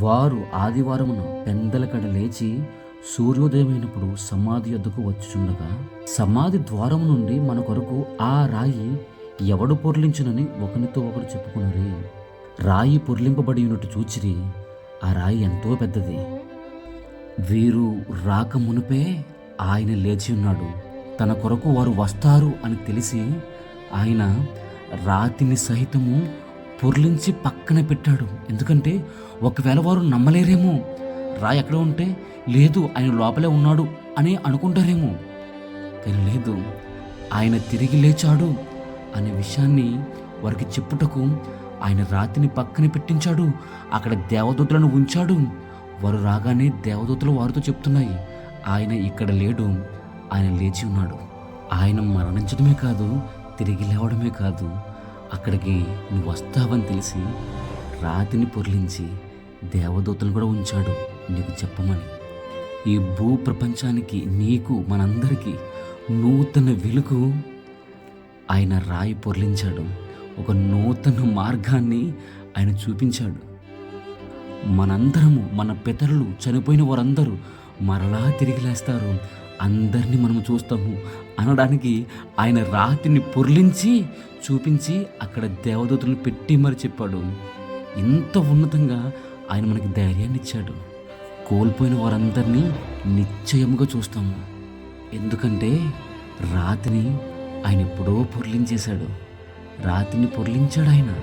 వారు ఆదివారమున పెందలకడ లేచి సూర్యోదయమైనప్పుడు సమాధి వద్దకు వచ్చుచుండగా సమాధి ద్వారము నుండి మన కొరకు ఆ రాయి ఎవడు పొర్లించునని ఒకనితో ఒకరు చెప్పుకున్నరి రాయి పొర్లింపబడి ఉన్నట్టు చూచిరి ఆ రాయి ఎంతో పెద్దది. వీరు రాక మునిపే ఆయన లేచి ఉన్నాడు. తన కొరకు వారు వస్తారు అని తెలిసి ఆయన రాతిని సహితము పొర్లించి పక్కన పెట్టాడు. ఎందుకంటే ఒకవేళ వారు నమ్మలేరేమో రాయి ఎక్కడ ఉంటే లేదు ఆయన లోపలే ఉన్నాడు అని అనుకుంటారేమో. కానీ లేదు ఆయన తిరిగి లేచాడు అనే విషయాన్ని వారికి చెప్పుటకు ఆయన రాతిని పక్కన పెట్టించాడు. అక్కడ దేవదూతలను ఉంచాడు. వారు రాగానే దేవదూతలు వారితో చెప్తున్నాయి ఆయన ఇక్కడ లేడు ఆయన లేచి ఉన్నాడు. ఆయన మరణించడమే కాదు తిరిగి లేవడమే కాదు అక్కడికి నువ్వు వస్తావని తెలిసి రాతిని పొర్లించి దేవదూతలు కూడా ఉంచాడు నీకు చెప్పమని. ఈ భూ ప్రపంచానికి నీకు మనందరికీ నూతన వెలుగు ఆయన రాయి పొర్లించాడు. ఒక నూతన మార్గాన్ని ఆయన చూపించాడు. మనందరము మన పితరులు చనిపోయిన వారందరూ మరలా తిరిగి లేస్తారు. అందరినీ మనం చూస్తాము అనడానికి ఆయన రాతిని పొర్లించి చూపించి అక్కడ దేవదూతలను పెట్టి మరి చెప్పాడు. ఇంత ఉన్నతంగా ఆయన మనకి ధైర్యాన్ని ఇచ్చాడు. కోల్పోయిన వారందరినీ నిశ్చయముగా చూస్తాము. ఎందుకంటే రాతిని ఆయన ఎప్పుడో పొర్లించేశాడు. రాతిని పొర్లించాడు ఆయన.